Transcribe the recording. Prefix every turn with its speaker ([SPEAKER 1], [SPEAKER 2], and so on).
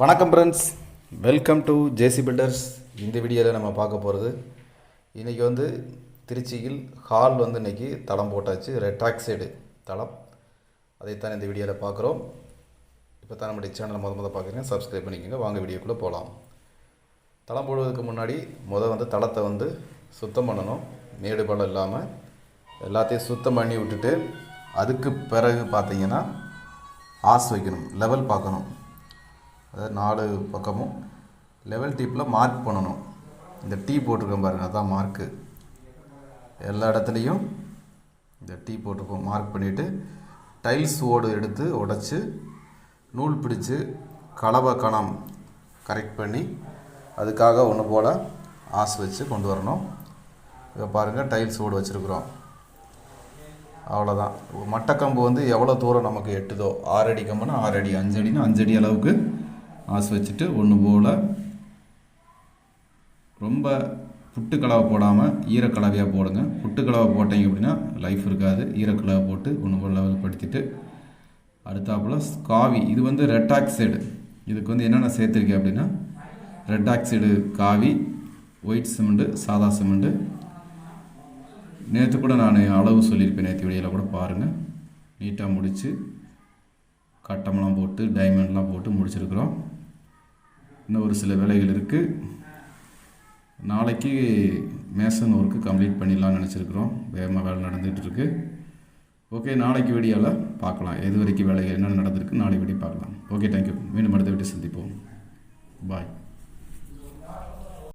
[SPEAKER 1] வணக்கம் friends welcome to JC builders இந்த வீடியோவில் நம்ம பார்க்க போகிறது இன்றைக்கி வந்து திருச்சியில் ஹால் வந்து இன்றைக்கி தளம் போட்டாச்சு ரெட்டாக்சைடு தளம். அதைத்தான் இந்த வீடியோவில் பார்க்குறோம். இப்போ தான் நம்முடைய சேனலை முத முத பார்க்குறீங்க சப்ஸ்கிரைப் பண்ணிக்கோங்க வாங்க வீடியோக்குள்ளே போகலாம் தளம் போடுவதற்கு முன்னாடி முத வந்து தளத்தை வந்து சுத்தம் பண்ணணும். மேடு பள்ளம் இல்லாமல் எல்லாத்தையும் சுத்தம் பண்ணி விட்டுட்டு அதுக்கு பிறகு பார்த்தீங்கன்னா ஆஸ் வைக்கணும் லெவல் பார்க்கணும். அதாவது நாலு பக்கமும் லெவல் டீப்பில் மார்க் பண்ணணும். இந்த டீ போட்டிருக்கோம் பாருங்க அதான் மார்க்கு எல்லா இடத்துலையும் இந்த டீ போட்டிருக்கோம் மார்க் பண்ணிவிட்டு டைல்ஸ் ஓடு எடுத்து உடச்சி நூல் பிடிச்சு கலவை கணம் கரெக்ட் பண்ணி அதுக்காக ஒன்று போல் ஆசு வச்சு கொண்டு வரணும். இப்போ பாருங்கள் டைல்ஸ் ஓடு வச்சுருக்குறோம். அவ்வளோதான் மட்டக்கம்பு வந்து எவ்வளோ தூரம் நமக்கு எட்டுதோ ஆறு அடி கம்புனா ஆறு அடி அஞ்சு அடினா அஞ்சடி அளவுக்கு ஆசை வச்சுட்டு ஒன்று போல் ரொம்ப புட்டு கலவை போடாமல் ஈரக்கலவையாக போடுங்க. புட்டு கலவை போட்டீங்க அப்படின்னா லைஃப் இருக்காது. ஈரக்கலவை போட்டு ஒன்று போல் லெவல் படுத்திட்டு அடுத்தாப்புல காவி இது வந்து ரெட் ஆக்சைடு இதுக்கு வந்து என்னென்ன சேர்த்துருக்கேன் அப்படின்னா ரெட் ஆக்சைடு காவி ஒயிட் சிமெண்ட்டு சாதா சிமெண்ட்டு நேற்று கூட நான் அளவு சொல்லியிருப்பேன் நேற்று வெளியில் கூட பாருங்கள் நீட்டாக முடித்து கட்டமெல்லாம் போட்டு டைமண்ட்லாம் போட்டு முடிச்சிருக்கிறோம். இன்னும் ஒரு சில வேலைகள் இருக்குது நாளைக்கு மேசன் ஒர்க்கு கம்ப்ளீட் பண்ணிடலாம்னு நினச்சிருக்கிறோம். வேகமாக வேலை நடந்துகிட்ருக்கு ஓகே நாளைக்கு வீடியோவில் பார்க்கலாம். எது வரைக்கும் வேலைகள் என்னென்ன நடந்திருக்கு நாளைக்கு வீடியோ பார்க்கலாம். ஓகே தேங்க்யூ மீண்டும் அடுத்த வீட்டை சந்திப்போம். பாய்